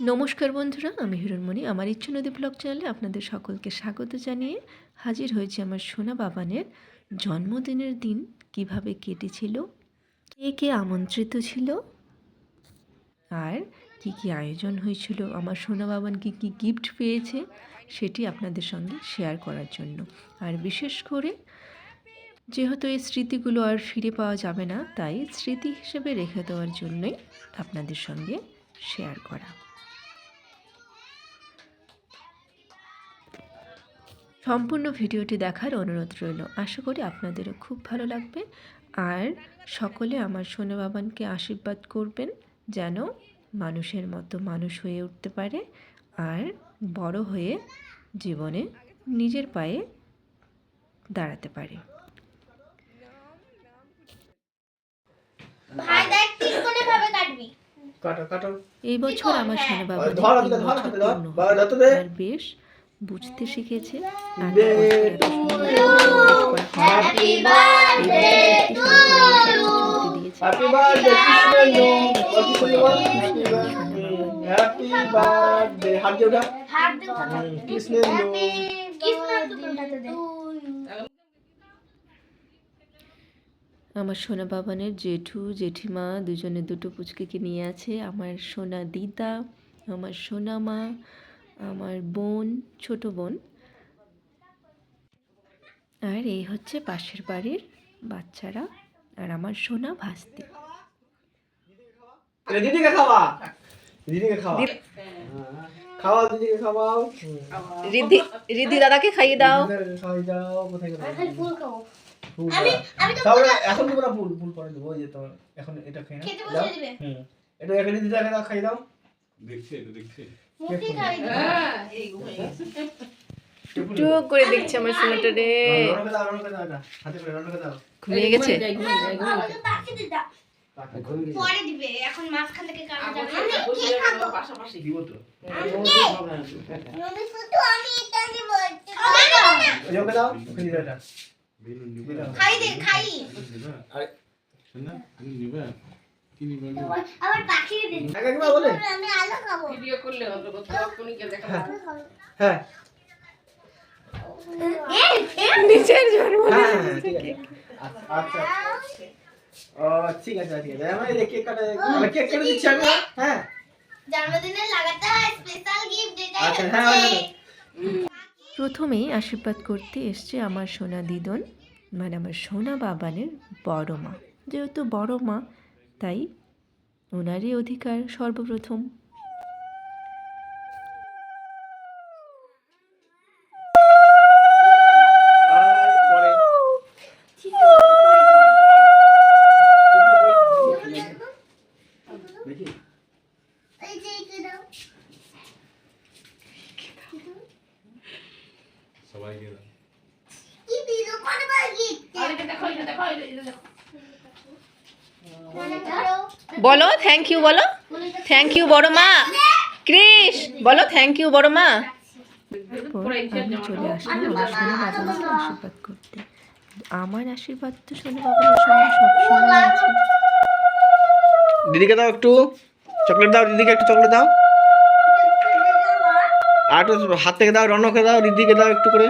নমস্কার বন্ধুরা, আমি হিরণমণি। আমার ইচ্ছা নদী ব্লগ চ্যানেলে আপনাদের সকলকে স্বাগত জানিয়ে হাজির হয়েছে আমার সোনা বাবানের জন্মদিনের দিন কীভাবে কেটেছিল, কে কে আমন্ত্রিত ছিল, আর কি কি আয়োজন হয়েছিল, আমার সোনা বাবান কি কি গিফট পেয়েছে সেটি আপনাদের সঙ্গে শেয়ার করার জন্য। আর বিশেষ করে যেহেতু এই স্মৃতিগুলো আর ফিরে পাওয়া যাবে না, তাই স্মৃতি হিসেবে রেখে দেওয়ার জন্যই আপনাদের সঙ্গে শেয়ার করা। সম্পূর্ণ ভিডিওটি দেখার অনুরোধ রইল। আশা করি আপনাদেরও খুব ভালো লাগবে। আর সকলে আমার সোনা বাবানকে আশীর্বাদ করবেন যেন মানুষের মতো মানুষ হয়ে উঠতে পারে আর বড় হয়ে জীবনে নিজের পায়ে দাঁড়াতে পারে। ভাই দেখ ঠিক কোনে ভাবে কাটবি। কাটো কাটো। এই বছর আমার সোনা বাবা বেশ বুঝতে শিখেছে। আর আমার সোনা বাবানের জেঠু জেঠিমা দুজনে দুটো পুচকেকে নিয়ে আছে। আমার সোনা দিদা আমার সোনা মা আমার বোন ছোট বোন। আর এই হচ্ছে পাশের বাড়ির বাচ্চারা আর আমার সোনা ভাস্তি। দিদিকে খাওয়া। দিদিকে খাওয়া। খাওয়াও দিদিকে খাওয়াও। রিদ্ধি রিদ্ধি দাদাকে খাইয়ে দাও। খাওয়াই দাও। কোথায় গেল? আমি খালি ফুল খাব। আমি আমি তো এখন তোমরা ফুল ফুল পরে দেবো। যে তোমার এখন এটা খেয়ে নাও। দাও। এটা এখানে দিদাকে দাও দাও। দেখছে এটা দেখছে। মুখে খাই টুক করে দেখছে আমার সোনাটা রে। ঘুমিয়ে গেছে? খাই দে খাই। আবার পাখি দে একা একবার বলে। আমি আলো খাব। ভিডিও করলে হবে কত কোনিকে দেখা আলো খাব। হ্যাঁ। এই এই নিজের জন্ম হ্যাঁ হ্যাঁ, ঠিক আছে। আচ্ছা আচ্ছা। ও ঠিক আছে ঠিক আছে। আমি কেক কাটা কেক কেটে দিচ্ছি আমি হ্যাঁ। জন্মদিনে লাগাতে হয় স্পেশাল গিফট এটাই আচ্ছা, হ্যাঁ, প্রথমেই আশীর্বাদ করতে এসছে আমার সোনা দিদন মানে আমার সোনা বাবানের বড় মা। যেহেতু বড় মা তাই ওনারই অধিকার সর্বপ্রথম। সবাইকে দাও। কি দিল? গিফট? আর দেখো এটা দেখো এটা দেখো। বলো থ্যাংক ইউ বলো। থ্যাংক ইউ বড় মা। ক্রিস বলো থ্যাংক ইউ বড় মা। চলে আসলাম বাবাকে আশীর্বাদ করতে। আমার আশীর্বাদ তো সোনা বাবার সঙ্গে সবসময় আছে। দিদিকে দাও একটু। চকলেট দাও দিদিকে একটু চকলেট দাও। আর একটু হাত থেকে দাও রনকে দাও দিদিকে দাও একটু করে।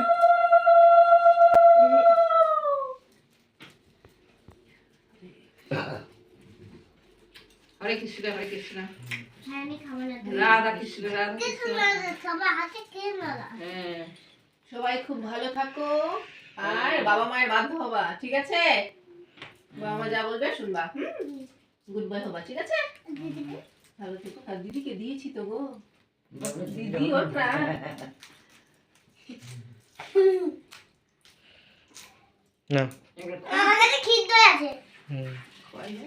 কৃষ্ণ হরে কৃষ্ণ আমি খাব না রাধা কৃষ্ণ রাধা কৃষ্ণ হ্যাঁ সবাই খুব ভালো থাকো। আর বাবা মায়ের বাধ্য হবা ঠিক আছে? বাবা মা যা বলবে শুনবা গুড বাই হবা ঠিক আছে? ভালো থেকো। আর দিদিকে দিয়েছি তো গো। দিদি ওর প্রাণ। না। আমার কাছে ক্ষীর আছে। হুম। কয় না?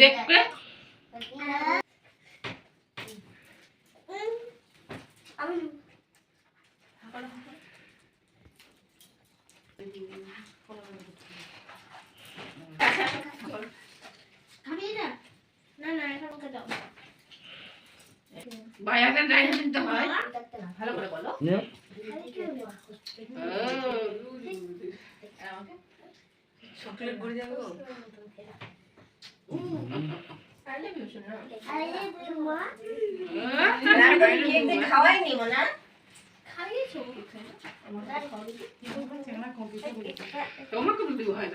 দেখবে? আমি খাবি না না না এটা মুখে দাও ডাইনা হয়। ভালো করে বলো। চকলেট যাবে। খাওয়াইনি মনা হয়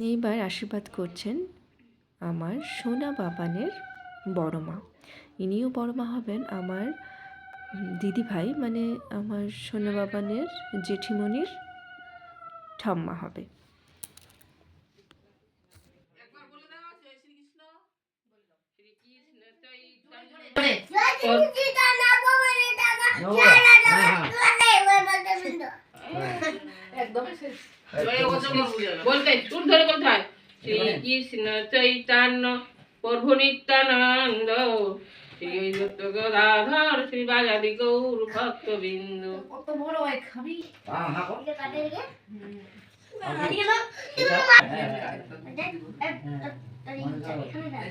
এইবার আশীর্বাদ করছেন আমার সোনা বাবানের বড় মা। ইনিও বড় মা হবেন আমার দিদি ভাই মানে আমার সোনা বাবানের জেঠিমণির ঠাম্মা হবে। বলতে ধরে বলতে হয়। শ্রীকৃষ্ণ চৈতন্য প্রভু কত বড় হয় খাবি? কর।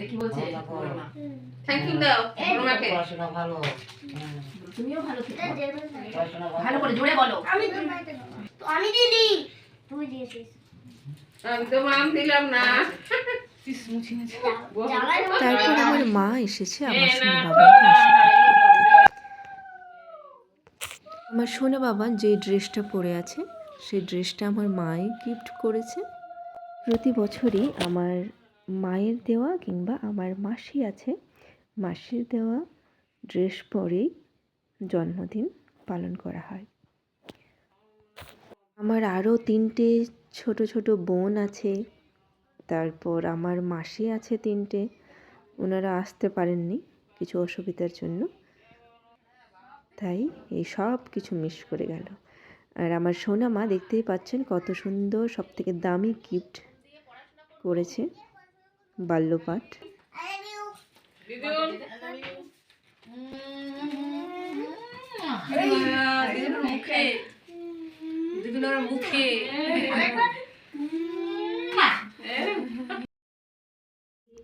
কি বলছে? থ্যাংক ইউ দাও বড় মাকে পড়াশোনা ভালো। তুমিও ভালো থেকো। ভালো। করে জোরে বলো। আমি আমি তুই দিয়েছিস। আমি তো দিলাম না। তারপর আমার মা এসেছে আমার বাবাকে আশীর্বাদ করতে। আমার সোনা বাবা, যে ড্রেসটা পরে আছে, সেই ড্রেসটা আমার মাই গিফট করেছে। প্রতি বছরই আমার মায়ের দেওয়া কিংবা আমার মাসি আছে, মাসির দেওয়া ড্রেস পরেই জন্মদিন পালন করা হয়। আমার আরও তিনটে ছোট ছোট বোন আছে, তারপর আমার মাসি আছে তিনটে, ওনারা আসতে পারেননি কিছু অসুবিধার জন্য। তাই এই সব কিছু মিস করে গেল। আর আমার সোনা মা দেখতেই পাচ্ছেন কত সুন্দর সব থেকে দামি গিফট করেছে বাল্যপাঠ।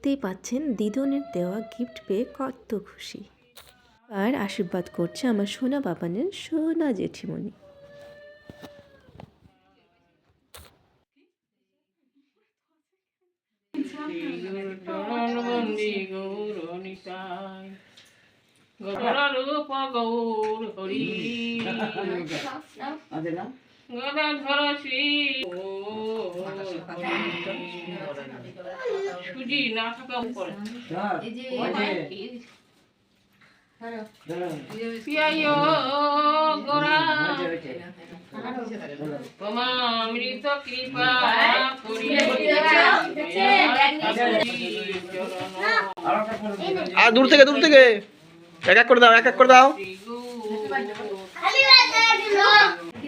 দেখতেই পাচ্ছেন দিদনের দেওয়া গিফট পেয়ে কত খুশি। আর আশীর্বাদ করছে আমার সোনা বাবানের সোনা জেঠিমণি। বন্দি গৌর নিতাই গদার রূপ গৌর হরি গদাধর শ্রী সুজি না থাকা উপরে তোমামৃত কৃপা আর দূর থেকে দূর থেকে। এক এক করে দাও এক এক করে দাও।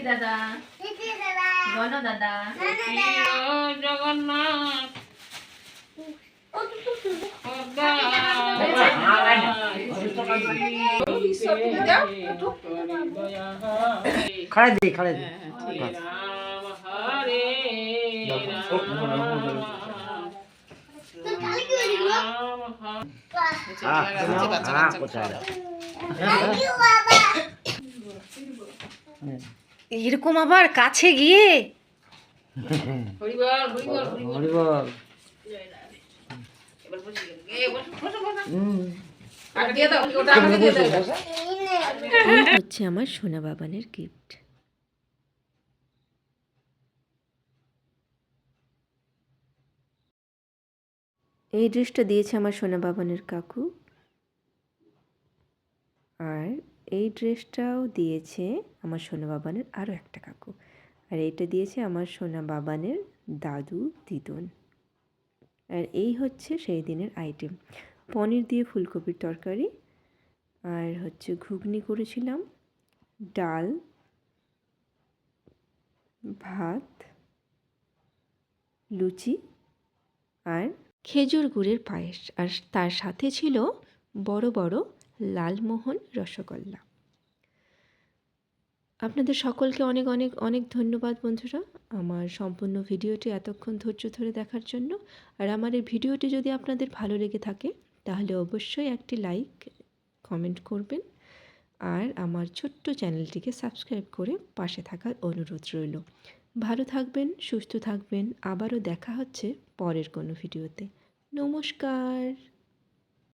দাদা। জগন্নাথ এরকম আবার কাছে গিয়ে? হরিবল হরিবল হরিবল। হরি বল এবার বসে গেল। এ, বসো, বসো, বসো। দিয়ে দাও ওটা আমাকে দিয়ে দাও হচ্ছে আমার সোনা বাবানের গিফট এই ড্রেসটা দিয়েছে আমার সোনা বাবানের কাকু। আর এই ড্রেসটাও দিয়েছে আমার সোনা বাবানের আরও একটা কাকু। আর এইটা দিয়েছে আমার সোনা বাবানের দাদু দিদুন। আর এই হচ্ছে সেই দিনের আইটেম পনির দিয়ে ফুলকপির তরকারি, আর হচ্ছে ঘুগনি করেছিলাম, ডাল, ভাত, লুচি আর খেজুর গুড়ের পায়েস। আর তার সাথে ছিল বড় বড় লালমোহন রসগোল্লা। আপনাদের সকলকে অনেক অনেক অনেক ধন্যবাদ বন্ধুরা আমার সম্পূর্ণ ভিডিওটি এতক্ষণ ধৈর্য ধরে দেখার জন্য। আর আমার এই ভিডিওটি যদি আপনাদের ভালো লেগে থাকে, তাহলে অবশ্যই একটি লাইক, কমেন্ট করবেন। আর আমার ছোট্ট চ্যানেলটিকে সাবস্ক্রাইব করে পাশে থাকার অনুরোধ রইল। ভালো থাকবেন, সুস্থ থাকবেন। আবারও দেখা হচ্ছে পরের কোনো ভিডিওতে। নমস্কার।